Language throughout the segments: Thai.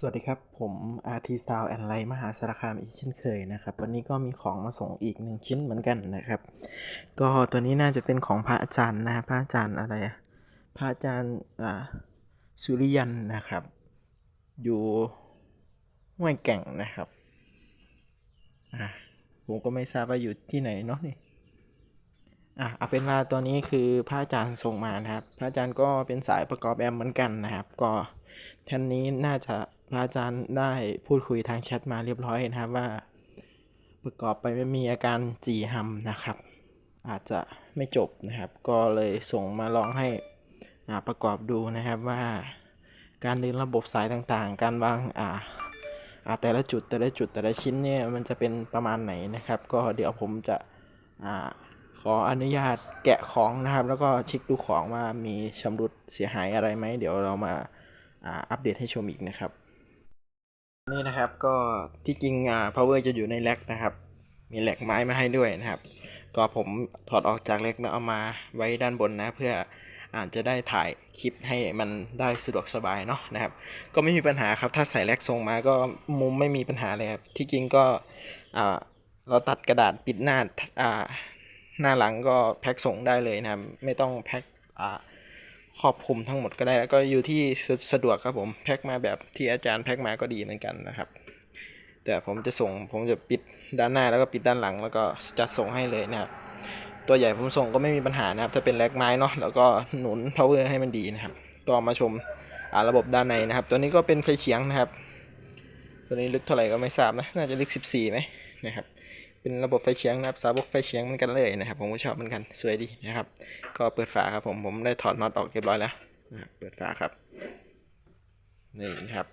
สวัสดีครับ ผม RT Sound and Light มหาสารคามอีกเช่นเคยนะครับ วันนี้ก็มีของมาส่งอีกหนึ่งชิ้นเหมือนกันนะครับ ก็ตัวนี้น่าจะเป็นของพระอาจารย์นะพระอาจารย์อะไรพระอาจารย์สุริยันนะครับ อยู่ห้วยแก่งนะครับผมก็ไม่ทราบว่าอยู่ที่ไหนเนาะนี่อะเอาเป็นว่าตัวนี้คือพระอาจารย์ส่งมานะครับ พระอาจารย์ก็เป็นสายประกอบแอมเหมือนกันนะครับ ก็ท่านนี้น่าจะ พระอาจารย์ได้พูดคุยทางแชทมาเรียบร้อยนะครับว่า ประกอบไปไม่มีอาการจีฮัมนะครับ อาจจะไม่จบนะครับ ก็เลยส่งมาลองให้อ่าประกอบดูนะครับว่า การเดินระบบสายต่างๆ การวางอ่าอ่าแต่ละจุดแต่ละจุดแต่ละชิ้นเนี่ยมันจะเป็นประมาณไหนนะครับ ก็เดี๋ยวผมจะอ่าขออนุญาตแกะของนะครับ แล้วก็เช็คดูของว่ามีชำรุดเสียหายอะไรไหม เดี๋ยวเรามาอัปเดตให้ชมอีกนะครับ นี่นะครับก็ที่จริงอ่า power จะอยู่ในแร็กนะครับ มีแหลกไม้มาให้ด้วยนะครับ ก็ผมถอดออกจากแร็กแล้วเอามาไว้ด้านบนนะ เพื่ออาจจะได้ถ่ายคลิปให้มันได้สะดวกสบายเนาะนะครับ ก็ไม่มีปัญหาครับถ้าใส่แร็กทรงมาก็มุมไม่มีปัญหาเลยครับที่จริงก็อ่าเราตัดกระดาษปิดหน้าอ่าหน้าหลังก็แพ็คส่งได้เลยนะครับ ไม่ต้องแพ็คอ่า ครอบคลุมทั้งหมดก็ได้ แล้วก็อยู่ที่สะดวกครับผมแพ็คมาแบบที่อาจารย์แพ็คมาก็ดีเหมือนกันนะครับ แต่ผมจะส่งผมจะปิดด้านหน้าแล้วก็ปิดด้านหลัง แล้วก็จัดส่งให้เลยนะครับตัวใหญ่ผมส่งก็ไม่มีปัญหานะครับถ้าเป็นแร็กไม้เนาะแล้วก็หนุน power ให้มันดีนะครับก็มาชมาระบบด้านในนะครับ ตัวนี้ก็เป็นไฟเฉียงนะครับ ตัวนี้ลึกเท่าไหร่ก็ไม่ทราบนะน่าจะลึก 14ไหมนะครับ เป็นระบบไฟเฉียงนะครับสาวกไฟเฉียงเหมือนกันเลยนะครับ ผมก็ชอบเหมือนกันสวยดีนะครับ ก็เปิดฝาครับผมผมได้ถอดน็อตออกเรียบร้อยแล้วนะเปิดฝาครับนี่นะครับ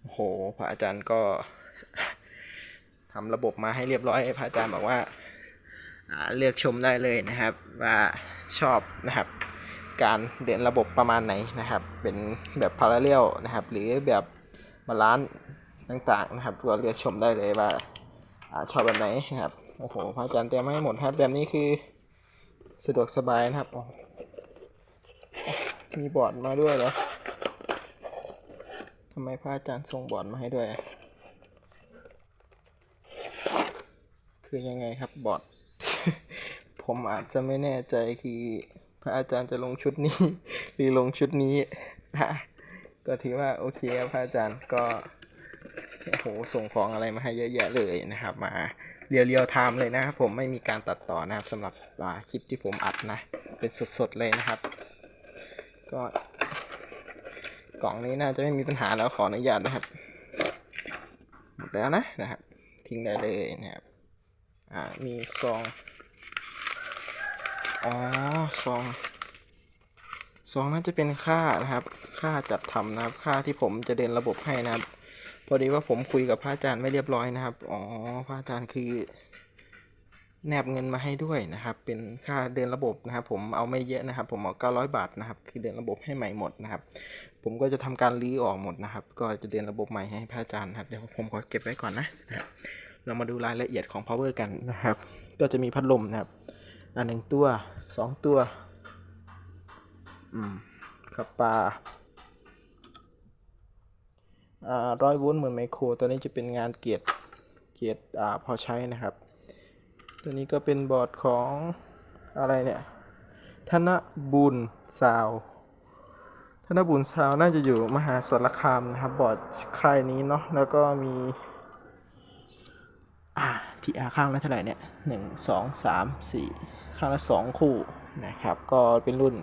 โอ้โหพระอาจารย์ก็ทำระบบมาให้เรียบร้อยพระอาจารย์บอกว่าเลือกชมได้เลยนะครับ ว่าชอบนะครับการเดินระบบประมาณไหนนะครับ เป็นแบบพาราเรลนะครับ หรือแบบบาลานซ์ต่างๆนะครับก็เลือกชมได้เลยว่า ชอบแบบไหนนะครับ โอ้โหพระอาจารย์เตรียมมาให้หมดครับแบบนี้คือสะดวกสบายนะครับ มีบอร์ดมาด้วยเหรอทำไมพระอาจารย์ส่งบอร์ดมาให้ด้วย คือยังไงครับบอร์ด ผมอาจจะไม่แน่ใจคือพระอาจารย์จะลงชุดนี้ หรือลงชุดนี้ ก็ถือว่าโอเคครับพระอาจารย์ก็ โอ้โหส่งของอะไรมาให้เยอะแยะเลยนะครับ มาเรียวเรียวไทม์เลยนะครับผมไม่มีการตัดต่อนะครับสำหรับคลิปที่ผมอัดนะ เป็นสดๆเลยนะครับ ก็กล่องนี้น่าจะไม่มีปัญหาแล้วขออนุญาตนะครับหมดแล้วนะนะครับ ทิ้งได้เลยนะครับอ่ามีซองอ๋อซองซองน่าจะเป็นค่านะครับ ค่าจัดทำนะครับ ค่าที่ผมจะเดินระบบให้นะครับ พอดีว่าผมคุยกับพระอาจารย์ไม่เรียบร้อยนะครับ อ๋อ พระอาจารย์คือ แนบเงินมาให้ด้วยนะครับ เป็นค่าเดินระบบนะครับ ผมเอาไม่เยอะนะครับ ผมเอา 900 บาทนะครับ คือเดินระบบให้ใหม่หมดนะครับ ผมก็จะทำการรื้อออกหมดนะครับ ก็จะเดินระบบใหม่ให้พระอาจารย์นะครับ เดี๋ยวผมขอเก็บไว้ก่อนนะนะครับ เรามาดูรายละเอียดของ power กันนะครับ ก็จะมีพัดลมนะครับ อันหนึ่งตัวสองตัว อืมครับปลา ร้อยโวลต์เหมือนไมโคร ตัวนี้จะเป็นงานเกียรเกียรอ่าพอใช้นะครับ ตัวนี้ก็เป็นบอร์ดของอะไรเนี่ยธนบุญซาวธนบุญซาวน่าจะอยู่มหาสารคามนะครับ บอร์ดค่ายนี้เนาะแล้วก็มีที่อาข้างละเท่าไหร่เนี่ยหนึ่งสองสามสี่ข้างละสองคู่นะครับ ก็เป็นรุ่น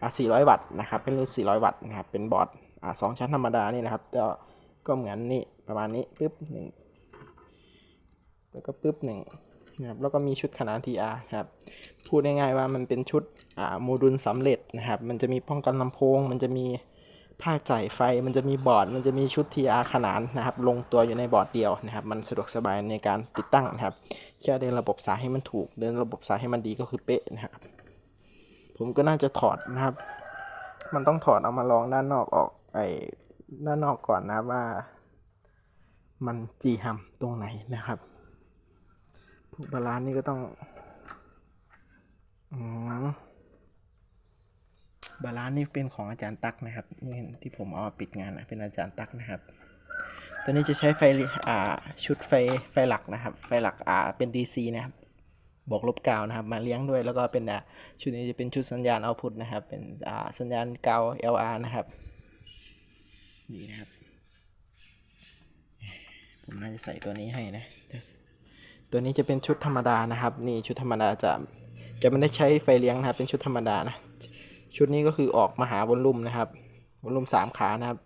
อ่าสี่ร้อยวัตต์นะครับ เป็นรุ่นสี่ร้อยวัตต์นะครับ เป็นบอร์ดอ่าสองชั้นธรรมดานี่นะครับก็ ก็เหมือนนี่ประมาณนี้ปึ๊บหนึ่งแล้วก็ปึ๊บหนึ่งนะครับแล้วก็มีชุดขนาน TR ครับพูดง่ายๆว่ามันเป็นชุดอ่าโมดูลสำเร็จนะครับ มันจะมีป้องกันลำโพง มันจะมีผ้าจ่ายไฟ มันจะมีบอร์ด มันจะมีชุด TR ขนานนะครับ ลงตัวอยู่ในบอร์ดเดียวนะครับ มันสะดวกสบายในการติดตั้งนะครับแค่เดินระบบสายให้มันถูก เดินระบบสายให้มันดีก็คือเป๊ะนะครับ ผมก็น่าจะถอดนะครับ มันต้องถอดเอามาลองด้านนอกออกไอ ด้านนอกก่อนนะว่ามันจีฮัมตรงไหนนะครับ พวกบาลานนี่ก็ต้องอบาลานนี่เป็นของอาจารย์ตั๊กนะครับนี่ที่ผมเอาปิดงานนะเป็นอาจารย์ตั๊กนะครับ ตัวนี้จะใช้ไฟอ่าชุดไฟไฟหลักนะครับ ไฟหลักอ่าเป็น DC นะครับบวกลบกาวนะครับ มาเลี้ยงด้วยแล้วก็เป็นอ่าชุดนี้จะเป็นชุดสัญญาณเอาพุทนะครับ เป็นอ่าสัญญาณกาว LR นะครับ นี่นะครับ ผมน่าจะใส่ตัวนี้ให้นะ ตัวนี้จะเป็นชุดธรรมดานะครับ นี่ชุดธรรมดาจะจะไม่ได้ใช้ไฟเลี้ยงนะครับ เป็นชุดธรรมดานะ ชุดนี้ก็คือออกมาหาวอลลุ่มนะครับวอลลุ่มสามขานะครับ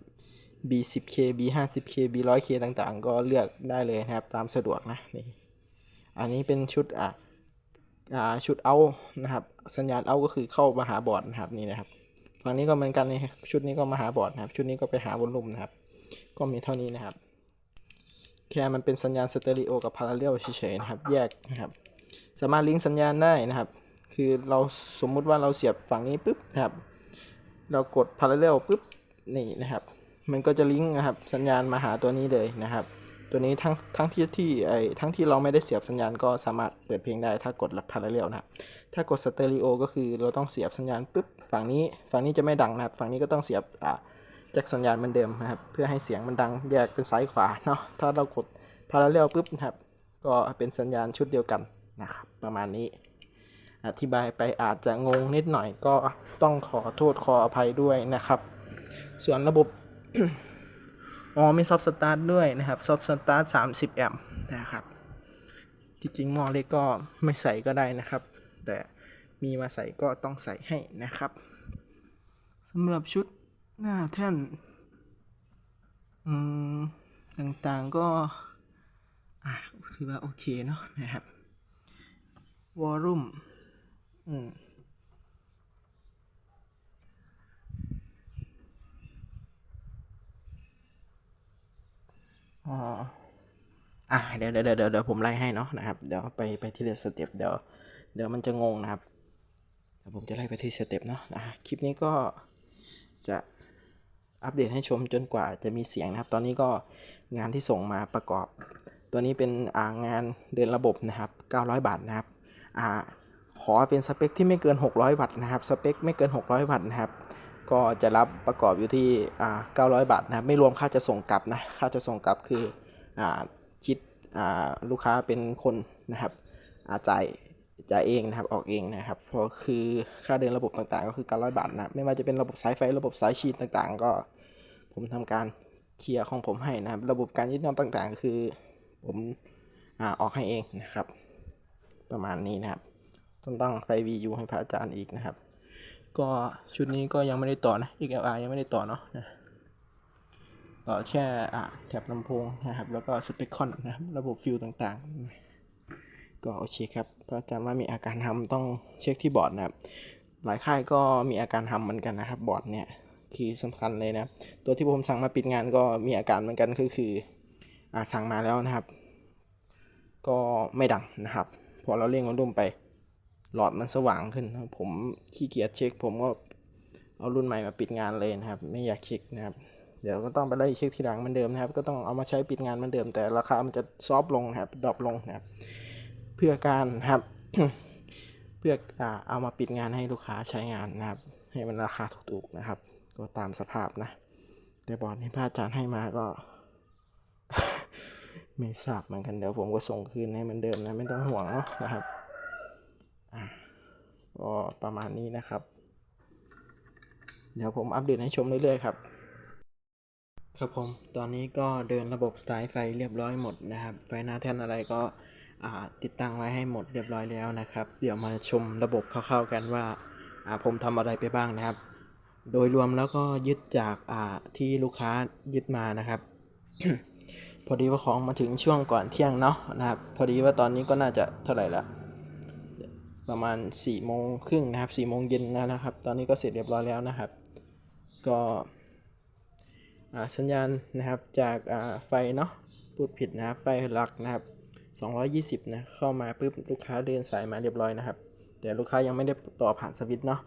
B 10 K B 50 K B 100 K ต่างๆ ก็เลือกได้เลยนะครับตามสะดวกนะนี่อันนี้เป็นชุดอะอ่าชุดเอานะครับ สัญญาณเอาก็คือเข้ามาหาบอร์ดนะครับนี่นะครับ ฝั่งนี้ก็เหมือนกันนี่ชุดนี้ก็มาหาบอร์ดนะครับ ชุดนี้ก็ไปหาวอลลุ่มนะครับ ก็มีเท่านี้นะครับ แค่มันเป็นสัญญาณสเตอริโอกับพาราเรลเฉยๆนะครับ แยกนะครับ สามารถลิงก์สัญญาณได้นะครับ คือเราสมมุติว่าเราเสียบฝั่งนี้ปุ๊บนะครับ เรากดพาราเรลปุ๊บนี่นะครับ มันก็จะลิงก์นะครับ สัญญาณมาหาตัวนี้เลยนะครับ ตัวนี้ทั้งทั้งที่ที่ไอ้ทั้งที่เราไม่ได้เสียบสัญญาณก็สามารถเปิดเพลงได้ถ้ากดพาราเรลนะครับ ถ้ากดสเตอริโอก็คือเราต้องเสียบสัญญาณปุ๊บฝั่งนี้ฝั่งนี้จะไม่ดังนะครับ ฝั่งนี้ก็ต้องเสียบอ่าแจ็คสัญญาณเหมือนเดิมนะครับ เพื่อให้เสียงมันดังแยกเป็นซ้ายขวาเนาะถ้าเรากดพาราเรลปุ๊บนะครับ ก็เป็นสัญญาณชุดเดียวกันนะครับ ประมาณนี้อธิบายไปอาจจะงงนิดหน่อยก็ต้องขอโทษขออภัยด้วยนะครับ ส่วนระบบ อ๋อมีซอฟสตาร์ทด้วยนะครับซอฟสตาร์ท30แอมป์นะครับ จริงหม้อเล็กก็ไม่ใส่ก็ได้นะครับ แต่มีมาใส่ก็ต้องใส่ให้นะครับสำหรับชุดหน้าแท่นต่างๆก็อะถือว่าโอเคเนาะนะครับวอลลุ่มอืม อ๋ออะเดี๋ยวเดี๋ยวเดี๋ยวผมไล่ให้เนาะนะครับ เดี๋ยวไปไปที่ละสเต็ปเดี๋ยวเดี๋ยวมันจะงงนะครับเดี๋ยวผมจะไล่ไปที่สเต็ปเนาะอะคลิปนี้ก็จะอัปเดตให้ชมจนกว่าจะมีเสียงนะครับ ตอนนี้ก็งานที่ส่งมาประกอบ ตัวนี้เป็นอ่างานเดินระบบนะครับ 900 บาทนะครับอ่าขอเป็นสเปคที่ไม่เกิน 600 วัตต์นะครับ สเปคไม่เกิน 600 วัตต์นะครับ ก็จะรับประกอบอยู่ที่อ่า900 บาทนะไม่รวมค่าจะส่งกลับนะค่าจะส่งกลับคืออ่าคิดอ่าลูกค้าเป็นคนนะครับอาจ่ายจ่ายเองนะครับออกเองนะครับเพราะคือค่าเดินระบบต่างๆ ก็คือ900 บาทนะไม่ว่าจะเป็นระบบสายไฟระบบสายชีดต่างๆ ก็ผมทำการเคลียร์ของผมให้นะครับ ระบบการยึดย่อมต่างๆ คือผมอ่าออกให้เองนะครับ ประมาณนี้นะครับต้องตั้งไฟ VU ให้พระอาจารย์อีกนะครับ ก็ชุดนี้ก็ยังไม่ได้ต่อนะ XLR ยังไม่ได้ต่อเนาะนะต่อแค่อ่าแถบลำโพงนะครับ แล้วก็สเปคคอนนะครับระบบฟิลต่างๆ ก็โอเคครับพระอาจารย์ว่ามีอาการทำต้องเช็คที่บอร์ดนะครับ หลายค่ายก็มีอาการทำเหมือนกันนะครับ บอร์ดเนี่ยคือสำคัญเลยนะ ตัวที่ผมสั่งมาปิดงานก็มีอาการเหมือนกันก็คืออ่าสั่งมาแล้วนะครับ ก็ไม่ดังนะครับ พอเราเร่งมันรุ่มไป หลอดมันสว่างขึ้น ผมขี้เกียจเช็ค ผมก็เอารุ่นใหม่มาปิดงานเลยนะครับ ไม่อยากเช็คนะครับ เดี๋ยวก็ต้องไปไล่เช็คทีหลังเหมือนเดิมนะครับ ก็ต้องเอามาใช้ปิดงานเหมือนเดิม แต่ราคามันจะซอฟลงครับดรอปลงนะครับ เพื่อการครับ เพื่ออเอามาปิดงานให้ลูกค้าใช้งานนะครับ ให้มันราคาถูกๆนะครับ ก็ตามสภาพนะ แต่บอร์ดที่พระอาจารย์ให้มาก็ไม่ทราบเหมือนกันเดี๋ยวผมก็ส่งคืนให้เหมือนเดิมนะไม่ต้องห่วงเนาะนะครับ ก็ประมาณนี้นะครับ เดี๋ยวผมอัปเดตให้ชมเรื่อยๆครับ ครับผม ตอนนี้ก็เดินระบบสายไฟเรียบร้อยหมดนะครับ ไฟหน้าแท่นอะไรก็ติดตั้งไว้ให้หมดเรียบร้อยแล้วนะครับ เดี๋ยวมาชมระบบคร่าวๆกันว่าผมทำอะไรไปบ้างนะครับ โดยรวมแล้วก็ยึดจากที่ลูกค้ายึดมานะครับ พอดีว่าของมาถึงช่วงก่อนเที่ยงเนาะนะครับ พอดีว่าตอนนี้ก็น่าจะเท่าไหร่ละ ประมาณ4ี่โมงครึ่งนะครับ4ี่โมงเย็นแล้วนะครับ ตอนนี้ก็เสร็จเรียบร้อยแล้วนะครับ ก็สัญญาณนะครับจากไฟเนาะพูดผิดนะครับไฟหลักนะครับ220นะเข้ามาปุ๊บลูกค้าเดินสายมาเรียบร้อยนะครับ แต่ลูกค้ายังไม่ได้ต่อผ่านสวิตช์เนาะ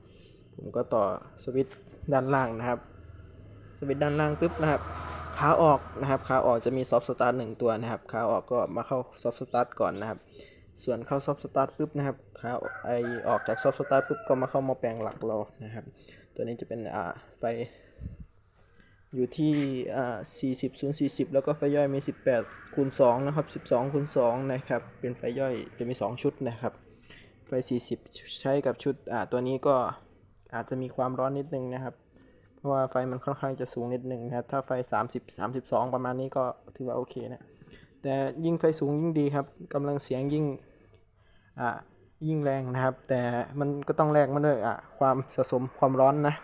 ผมก็ต่อสวิตช์ด้านล่างนะครับ สวิตช์ด้านล่างปุ๊บนะครับขาออกนะครับขาออกจะมีซอฟต์สตาร์ทหนึ่งตัวนะครับขาออกก็มาเข้าซอฟต์สตาร์ทก่อนนะครับ ส่วนเข้าซอฟต์สตาร์ทปุ๊บนะครับขาไอออกจากซอฟต์สตาร์ทปุ๊บก็มาเข้ามาแปลงหลักเรานะครับ ตัวนี้จะเป็นอ่าไฟอยู่ที่อ่า40 0 40 แล้วก็ไฟย่อยมี 18คูณ2นะครับ 12คูณ2นะครับ เป็นไฟย่อยจะมี 2 ชุดนะครับ ไฟ 40 ใช้กับชุดอ่าตัวนี้ก็อาจจะมีความร้อนนิดนึงนะครับ เพราะว่าไฟมันค่อนข้างจะสูงนิดนึงนะครับ ถ้าไฟ 30 32 ประมาณนี้ก็ถือว่าโอเคนะ แต่ยิ่งไฟสูงยิ่งดีครับกำลังเสียงยิ่ง ยิ่งแรงนะครับ แต่มันก็ต้องแลกมาด้วยอะความสะสมความร้อนนะ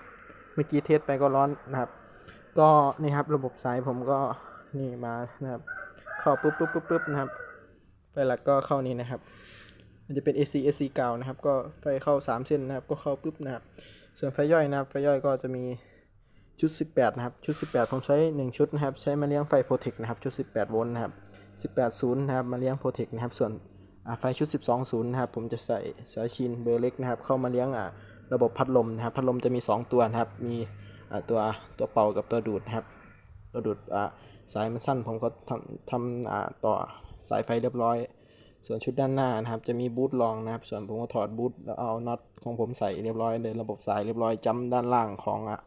เมื่อกี้เทสไปก็ร้อนนะครับ ก็นี่ครับระบบสายผมก็นี่มานะครับ เข้าปุ๊บปุ๊บปุ๊บปุ๊บนะครับไฟหลักก็เข้านี่นะครับ มันจะเป็น AC AC เก่านะครับ ก็ไฟเข้า 3 เส้นนะครับ ก็เข้าปุ๊บนะครับ ส่วนไฟย่อยนะครับ ไฟย่อยก็จะมีชุด 18 นะครับ ชุด 18 ผมใช้ 1 ชุดนะครับ ใช้มาเลี้ยงไฟโปรเทคนะครับ ชุด 18 โวลต์นะครับ 18ศูนย์นะครับ มาเลี้ยงโปรเทคนะครับ ส่วน ไฟชุด 12ศูนย์นะครับ ผมจะใส่สายชินเบอร์เล็กนะครับ เข้ามาเลี้ยงอ่าระบบพัดลมนะครับ พัดลมจะมี 2 ตัวนะครับ มีอ่าตัวตัวเป่ากับตัวดูดนะครับ ตัวดูดอ่าสายมันสั้น ผมก็ทำทำอ่าต่อสายไฟเรียบร้อย ส่วนชุดด้านหน้านะครับ จะมีบูทรองนะครับ ส่วนผมก็ถอดบูทแล้วเอาน็อตของผมใส่เรียบร้อยเลยระบบสายเรียบร้อยจำด้านล่างของอะ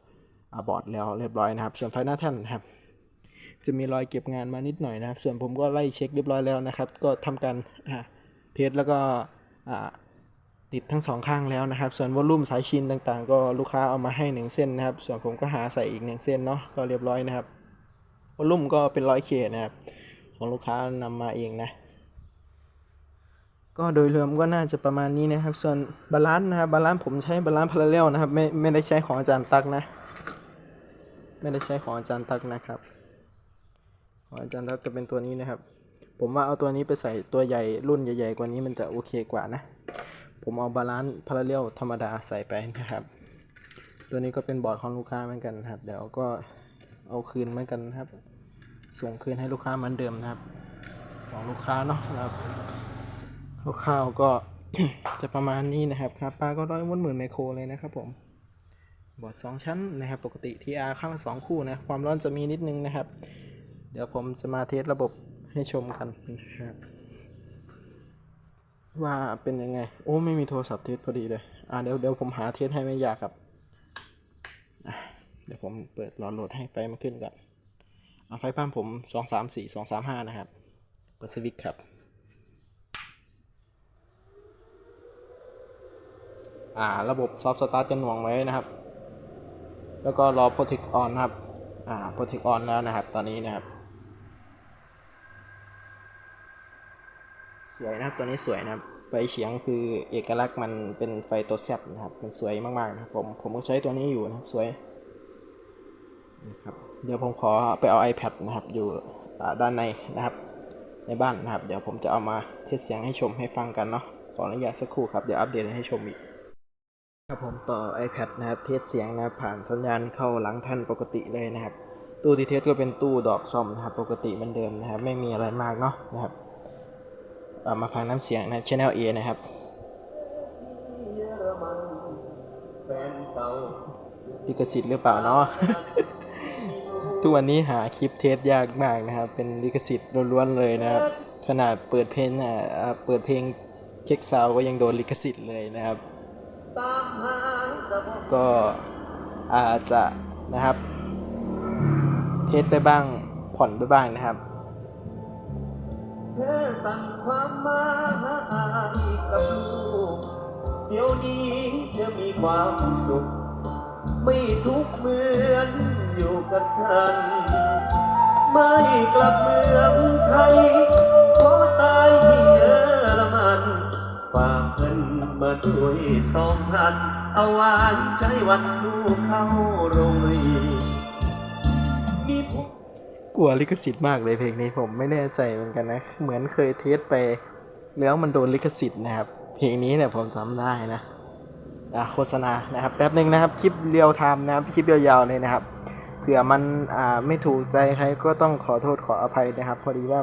อ่าบอร์ดแล้วเรียบร้อยนะครับ ส่วนไฟหน้าแท่นนะครับจะมีรอยเก็บงานมานิดหน่อยนะครับ ส่วนผมก็ไล่เช็คเรียบร้อยแล้วนะครับ ก็ทำการอ่า เทสแล้วก็ติดทั้งสองข้างแล้วนะครับ ส่วนวอลลุ่มสายชินต่างๆ ก็ลูกค้าเอามาให้หนึ่งเส้นนะครับ ส่วนผมก็หาใส่อีกหนึ่งเส้นเนาะก็เรียบร้อยนะครับวอลลุ่มก็เป็นร้อยเคนะครับ ของลูกค้านำมาเองนะ ก็โดยรวมก็น่าจะประมาณนี้นะครับ ส่วนบาลานซ์นะครับบาลานซ์ผมใช้บาลานซ์พาราเรลนะครับไม่ไม่ได้ใช้ของอาจารย์ตักนะ ไม่ได้ใช้ของอาจารย์ตักนะครับ ของอาจารย์ตักจะเป็นตัวนี้นะครับ ผมว่าเอาตัวนี้ไปใส่ตัวใหญ่รุ่นใหญ่ๆกว่านี้มันจะโอเคกว่านะ ผมเอาบาลานซ์พาราเรลธรรมดาใส่ไปนะครับ ตัวนี้ก็เป็นบอร์ดของลูกค้าเหมือนกันนะครับ เดี๋ยวก็เอาคืนเหมือนกันนะครับ ส่งคืนให้ลูกค้าเหมือนเดิมนะครับ ของลูกค้าเนาะครับคร่าวๆก็จะประมาณนี้นะครับครับปลาก็ร้อยวนหมื่นไมโครเลยนะครับผมบอร์ดสองชั้นนะครับปกติ TR ข้างละสองคู่นะความร้อนจะมีนิดนึงนะครับ เดี๋ยวผมจะมาเทสระบบ ให้ชมกันนะครับว่าเป็นยังไง โอ้ไม่มีโทรศัพท์เทสพอดีเลย อ่าเดี๋ยวเดี๋ยวผมหาเทสให้ไม่ยากครับ เดี๋ยวผมเปิดรอโหลดให้ไฟมันขึ้นก่อนเอาไฟบ้านผมสองสามสี่สองสามห้านะครับเปิดสวิตครับ อ่าระบบซอฟต์สตาร์ทจะหน่วงไว้นะครับ แล้วก็รอ Protect On นะครับ อ่า Protect On แล้วนะครับ ตอนนี้นะครับ สวยนะครับตัวนี้สวยนะครับ ไฟเฉียงคือเอกลักษณ์มันเป็นไฟตัวแซดนะครับ มันสวยมากๆนะครับผมผมก็ใช้ตัวนี้อยู่นะครับสวยนะครับเดี๋ยวผมขอไปเอา iPad นะครับ อยู่ด้านในนะครับ ในบ้านนะครับ เดี๋ยวผมจะเอามาเทสเสียงให้ชมให้ฟังกันเนาะขออนุญาตสักครู่ครับเดี๋ยวอัปเดตให้ชมอีกครับผมต่อ iPad นะครับเทสเสียงนะผ่านสัญญาณเข้าหลังแท่นปกติเลยนะครับ ตู้ที่เทสก็เป็นตู้ดอกซอมนะครับ ปกติเหมือนเดิมนะครับ ไม่มีอะไรมากเนาะนะครับ มาฟังน้ำเสียงนะครับ Channel A นะครับลิขสิทธิ์หรือเปล่าเนาะทุกวันนี้หาคลิปเทสยากมากนะครับ เป็นลิขสิทธิ์ล้วนๆเลยนะครับ ขนาดเปิดเพลงอะเปิดเพลงเช็คซาวก็ยังโดนลิขสิทธิ์เลยนะครับ ก็อาจจะนะครับ เทสไปบ้างผ่อนไปบ้างนะครับ ธอสั่งความมาหาอายกับลูก เดี๋ยวนี้เธอมีความสุข ไม่ทุกเหมือนอยู่กับฉัน ไม่กลับเมืองไทยขอตายที่เยอรมันฝากเงินมาด้วยสองพัน เอาไว้ใช้วันลูกเข้าโรงเรียน กลัวลิขสิทธิ์มากเลยเพลงนี้ผมไม่แน่ใจเหมือนกันนะ เหมือนเคยเทสไป แล้วมันโดนลิขสิทธิ์นะครับ เพลงนี้เนี่ยผมจำได้นะอะโฆษณานะครับแป๊บหนึ่งนะครับคลิปเรียวไทม์นะครับคลิปยาวๆเลยนะครับเผื่อมันอ่าไม่ถูกใจใครก็ต้องขอโทษขออภัยนะครับ พอดีว่า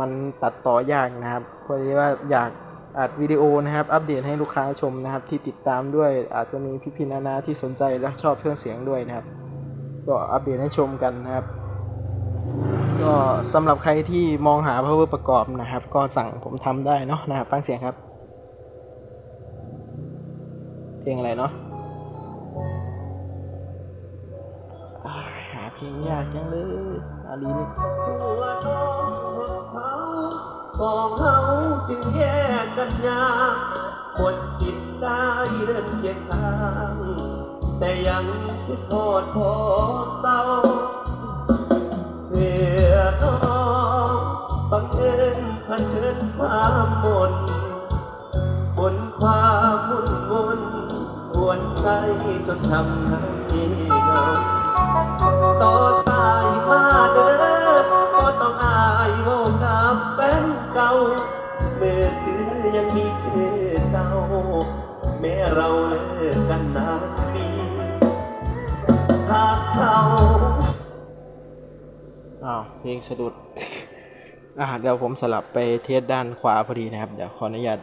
มันตัดต่อยากนะครับ พอดีว่าอยากอัดวิดีโอนะครับ อัปเดตให้ลูกค้าชมนะครับ ที่ติดตามด้วยอาจจะมีพี่ๆนานาที่สนใจและชอบเครื่องเสียงด้วยนะครับ ก็อัปเดตให้ชมกันนะครับ ก็สำหรับใครที่มองหา power ประกอบนะครับ ก็สั่งผมทำได้เนาะนะครับฟังเสียงครับ เพลงอะไรเนาะหาเพลงยากจังเลยอาลีนี่สองเฮาจึงแยกกันยากหมดสิทธิ์ได้เดินเคียงข้าง แต่ยังคิดโทษพอเศร้า เพื่อน้องบังเอิญเชิญความมนบนความมุ่นมนวนใจจนทำ สะดุด อ่าเดี๋ยวผมสลับไปเทสด้านขวาพอดีนะครับ เดี๋ยวขออนุญาต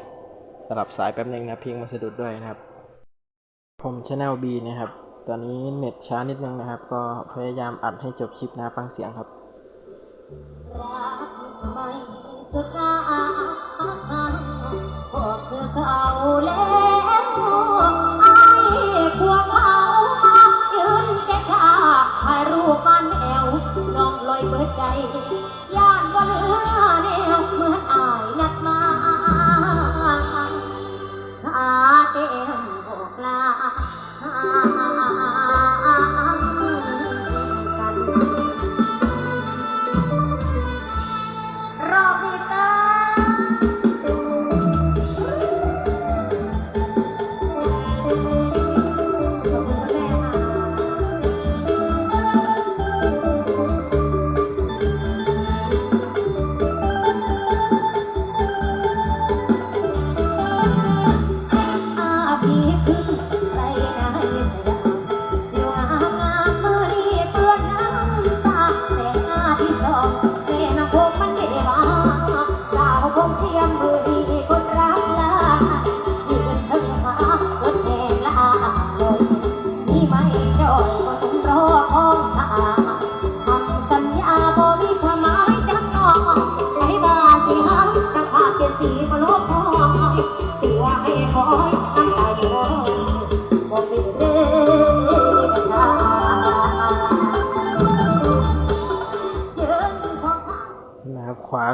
สลับสายแป๊บนึงนะเพลงมันสะดุดด้วยนะครับ ผมช anel B นะครับ ตอนนี้เน็ตช้านิดนึงนะครับ ก็พยายามอัดให้จบคลิปนะฟังเสียงครับรักไม่สุดาพวกเธอเขาแล้ว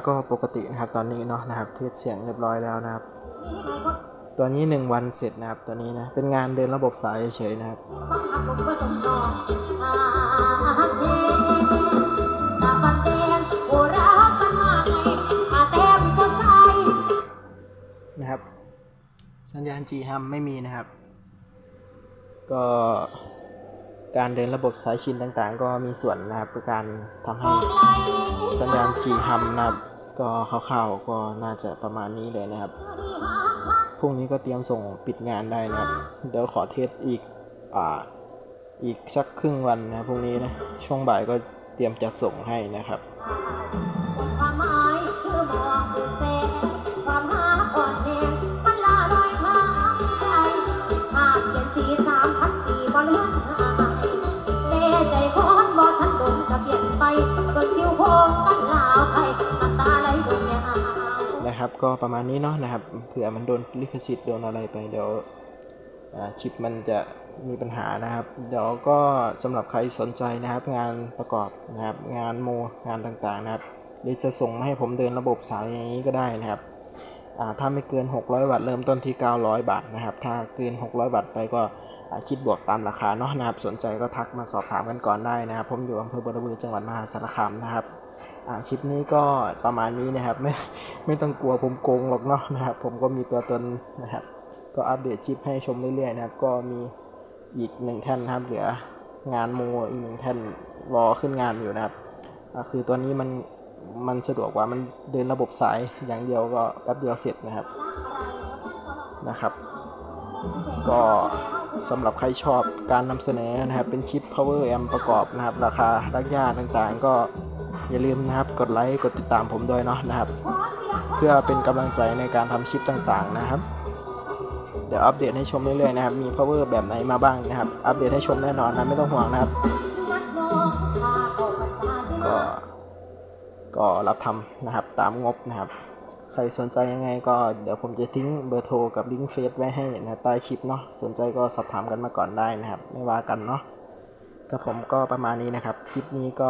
ก็ปกตินะครับตอนนี้เนาะนะครับเทสเสียงเรียบร้อยแล้วนะครับ ตัวนี้ 1 วันเสร็จนะครับตัวนี้นะเป็นงานเดินระบบสายเฉยนะครับนะครับ สัญญาณ G hum ไม่มีนะครับ ก็ การเดินระบบสายชินต่างๆ ก็มีส่วนนะครับการทำให้สัญญาณ G hum นะครับ ก็คร่าวๆก็น่าจะประมาณนี้เลยนะครับพรุ่งนี้ก็เตรียมส่งปิดงานได้นะครับ เดี๋ยวขอเทสอีกอ่าอีกสักครึ่งวันนะพรุ่งนี้นะช่วงบ่ายก็เตรียมจะส่งให้นะครับ นะครับ ก็ประมาณนี้เนาะนะครับเผื่อมันโดนลิขสิทธิ์โดนอะไรไปเดี๋ยวคลิปมันจะมีปัญหานะครับ เดี๋ยวก็สำหรับใครสนใจนะครับ งานประกอบนะครับ งานโมงานต่างๆนะครับหรือจะส่งมาให้ผมเดินระบบสายอย่างนี้ก็ได้นะครับถ้าไม่เกิน 600 วัตต์เริ่มต้นที่ 900 บาทนะครับ ถ้าเกิน 600 วัตต์ไปก็คิดบวกตามราคาเนาะนะครับ สนใจก็ทักมาสอบถามกันก่อนได้นะครับ ผมอยู่อำเภอบรบือจังหวัดมหาสารคามนะครับ อ่าคลิปนี้ก็ประมาณนี้นะครับ ไม่ไม่ต้องกลัวผมโกงหรอกเนาะนะครับ ผมก็มีตัวตนนะครับ ก็อัปเดตคลิปให้ชมเรื่อยๆนะครับ ก็มีอีกหนึ่งแท่านนะครับ เหลืองานโมอีกหนึ่งแท่านรอขึ้นงานอยู่นะครับอ่าคือตัวนี้มันมันสะดวกกว่ามันเดินระบบสายอย่างเดียวก็แป๊บเดียวเสร็จนะครับนะครับ ก็สำหรับใครชอบการนำเสนอนะครับ เป็นคลิป power amp ประกอบนะครับ ราคารักยาต่างๆ ก็ อย่าลืมนะครับกดไลค์กดติดตามผมด้วยเนาะนะครับ เพื่อเป็นกำลังใจในการทำคลิปต่างๆนะครับ เดี๋ยวอัปเดตให้ชมเรื่อยๆนะครับ มี power แบบไหนมาบ้างนะครับ อัปเดตให้ชมแน่นอนนะไม่ต้องห่วงนะครับ ก็ก็รับทำนะครับตามงบนะครับ ใครสนใจยังไงก็เดี๋ยวผมจะทิ้งเบอร์โทรกับลิงก์เฟซไว้ให้นะใต้คลิปเนาะสนใจก็สอบถามกันมาก่อนได้นะครับ ไม่ว่ากันเนาะกับผมก็ประมาณนี้นะครับ คลิปนี้ก็